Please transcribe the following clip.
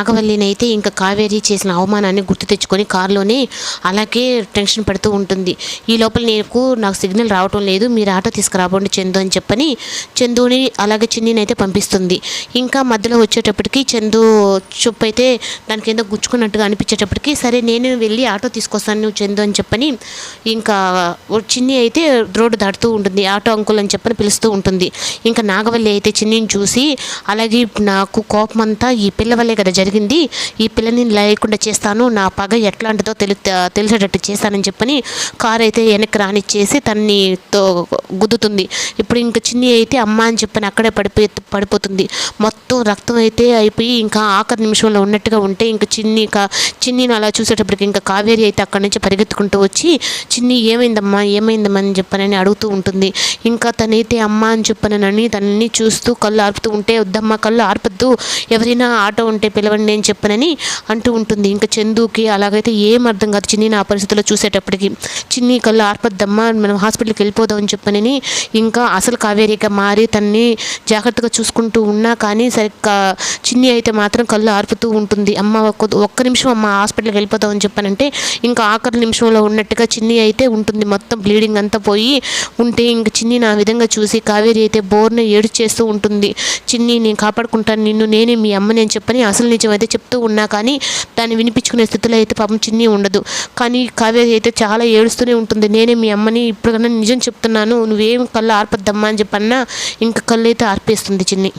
నాగవల్లిని అయితే ఇంకా కావేరి చేసిన అవమానాన్ని గుర్తు తెచ్చుకొని కారులోనే అలాగే టెన్షన్ పడుతూ ఉంటుంది. ఈ లోపల నీకు నాకు సిగ్నల్ రావటం లేదు మీరు ఆటో తీసుకురాబోండి చందు అని చెప్పని చందుని అలాగే చిన్నిని అయితే పంపిస్తుంది. ఇంకా మధ్యలో వచ్చేటప్పటికి చందు చుప్పు అయితే దానికి ఏదో గుచ్చుకున్నట్టుగా అనిపించేటప్పటికి సరే నేను వెళ్ళి ఆటో తీసుకొస్తాను నువ్వు చందు అని చెప్పని ఇంకా చిన్ని అయితే రోడ్డు దాటుతూ ఉంటుంది ఆటో అంకుల్ అని చెప్పని పిలుస్తూ ఉంటుంది. ఇంకా నాగవల్లి అయితే చిన్నిని చూసి అలాగే నాకు కోపం అంతా ఈ పిల్ల వల్లే కదా జరిగింది. ఈ పిల్లని లేకుండా చేస్తాను. నా పగ ఎట్లాంటిదో తెలి తెలిసేటట్టు చేస్తానని చెప్పని కార్ అయితే వెనక్కి రానిచ్చేసి తన్ని తో గుద్దుతుంది. ఇప్పుడు ఇంకా చిన్ని అయితే అమ్మ అని చెప్పని అక్కడే పడిపోయి పడిపోతుంది. మొత్తం రక్తం అయితే అయిపోయి ఇంకా ఆఖరి నిమిషంలో ఉన్నట్టుగా ఉంటే ఇంకా చిన్ని కా చిన్నిని అలా చూసేటప్పటికి ఇంకా కావేరి అయితే అక్కడి నుంచి పరిగెత్తుకుంటూ వచ్చి చిన్ని ఏమైందమ్మా? ఏమైందమ్మా? అని చెప్పనని అడుగుతూ ఉంటుంది. ఇంకా తనైతే అమ్మ అని చెప్పనని తనని చూస్తూ కళ్ళు ఆర్పుతూ ఉంటే వద్దమ్మా కళ్ళు ఆర్పద్దు. ఎవరైనా ఆటో ఉంటే పిలవండి నేను చెప్పనని అంటూ ఉంటుంది. ఇంకా చందుకి అలాగైతే ఏం అర్థం కాదు. చిన్ని నా పరిస్థితిలో చూసేటప్పటికి చిన్ని కళ్ళు ఆర్పద్దమ్మా మనం హాస్పిటల్కి వెళ్ళిపోదాం అని చెప్పనని ఇంకా అసలు కావేరిగా మారి తన్ని జాగ్రత్తగా చూసుకుంటూ ఉన్నా కానీ సరిగ్గా చిన్ని అయితే మాత్రం కళ్ళు ఆర్పుతూ ఉంటుంది. అమ్మ ఒక్క ఒక్క నిమిషం అమ్మ హాస్పిటల్కి వెళ్ళిపోతాం అని చెప్పానంటే ఇంకా ఆఖరి నిమిషంలో ఉన్నట్టుగా చిన్ని అయితే ఉంటుంది. మొత్తం బ్లీడింగ్ అంతా పోయి ఉంటే ఇంక చిన్ని నా విధంగా చూసి కావేరి అయితే బోర్ని ఏడు చేస్తూ ఉంటుంది. చిన్ని నేను కాపాడుకుంటాను నిన్ను నేనే మీ అమ్మ నేను చెప్పని అసలు అయితే చెప్తూ ఉన్నా కానీ దాన్ని వినిపించుకునే స్థితిలో అయితే పాపం చిన్ని ఉండదు. కానీ కావ్య అయితే చాలా ఏడుస్తూనే ఉంటుంది. నేనే మీ అమ్మని ఇప్పుడు నిజం చెప్తున్నాను. నువ్వేం కళ్ళు ఆర్పద్దమ్మా అని చెప్పన్నా ఇంకా కళ్ళు అయితే ఆర్పేస్తుంది చిన్ని.